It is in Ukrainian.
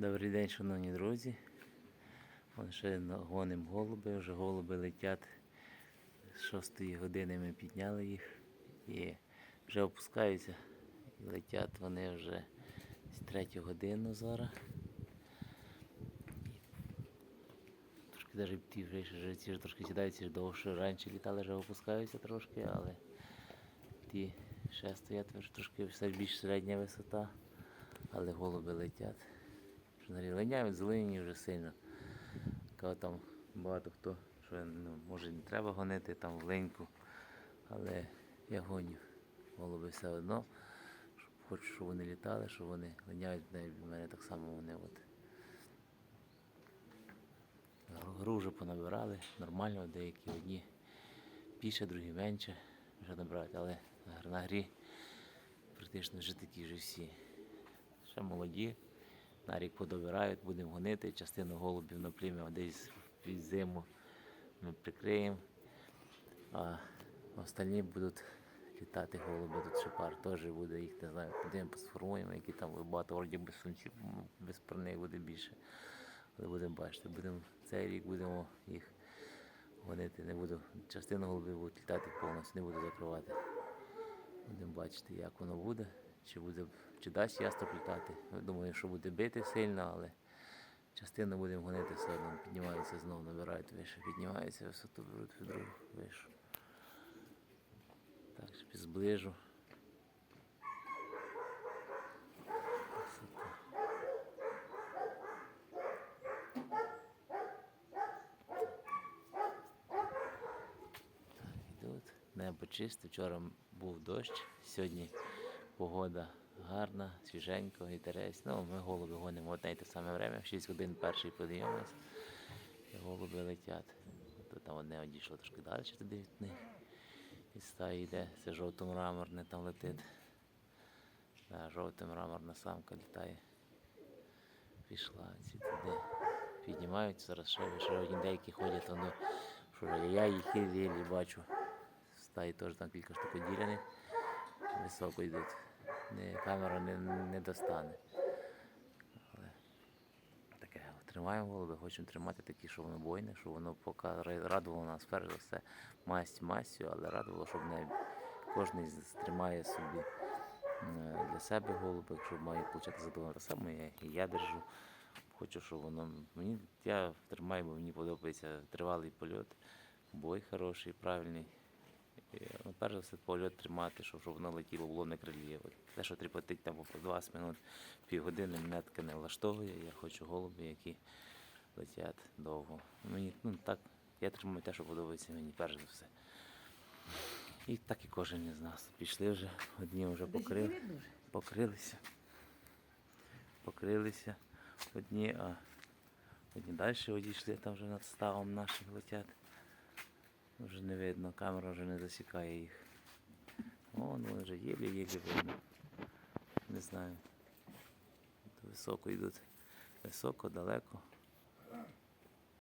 Добрий день, шановні друзі. Вон ще гонимо голуби, вже голуби летять. З 6 години ми підняли їх і вже опускаються. І летять вони вже з 3 годину зараз. Трошки навіть ті вже, вже ці ж трошки сідають, ці ж довше раніше літали, вже опускаються трошки, але ті ще стоять вже трошки все більш середня висота, але голуби летять. Взагалі линяють, зелені вже сильно. Кого там багато хто, що ну, може не треба гонити там в леньку, але я гоню. Голуби все одно. щоб- Хочу, щоб вони літали, щоб вони линяють в мене так само вони от. Гру- понабирали, нормально, деякі одні більше, другі менше вже набирають, але на грі практично вже такі вже всі. Ще молоді, на рік подобирають, будемо гонити, частину голубів на плім'я десь під зиму ми прикриємо, а остальні будуть літати голуби, тут ще пар теж буде, їх не знаю, подивимо, сформуємо, які там багато вроді без сумців, без парних буде більше. Але будемо бачити, будемо цей рік будемо їх гонити, не буду. Частину голубів будуть літати повністю, не буду закривати. Будемо бачити, як воно буде, чи буде, чи дасть ястреб літати. Думаю, що буде бити сильно, але частину будемо гонити все одно. Піднімаються знову, набирають вище, піднімаються, висоту беруть від другу вишу. Так, зближу. Небо чисте. Вчора був дощ, сьогодні погода гарна, свіженько, вітерець. Ну, ми голуби гонимо одне й те саме время. В 6 годин перший підйом. І голуби летять. Тут там одне одійшло трошки далі туди від них. І стає йде. Це жовто-мраморне там летить. Да, жовто-мраморна самка літає. Пішла ці туди. Піднімаються зараз ще, ще одні деякі ходять, воно, що я їх єлі бачу. Стаї теж там кілька штук оділяних. Високо йдуть. Камера не, не достане. Але таке, тримаємо голуби, хочемо тримати такі, що воно бойне, щоб воно поки радувало нас перш за все масть мастю, але радувало, щоб не кожен тримає собі е, для себе голуби, якщо має получати задоволення, я, і я держу. Хочу, щоб воно мені я тримаю, бо мені подобається тривалий польот, бой хороший, правильний. Ну, перш за все польот тримати, щоб, щоб воно летіло було на крилі. От те, що тріпотить там по 20 минут, півгодини, мене таке не влаштовує. Я хочу голуби, які летять довго. Мені ну так, я тримаю те, що подобається мені перш за все. І так і кожен із нас. Пішли вже, одні вже покрили, покрилися. Покрилися одні, а одні далі одійшли, там вже над ставом наших летять. Вже не видно, камера вже не засікає їх. Вон вони вже єлі-єлі видно. Не знаю. Високо йдуть. Високо, далеко.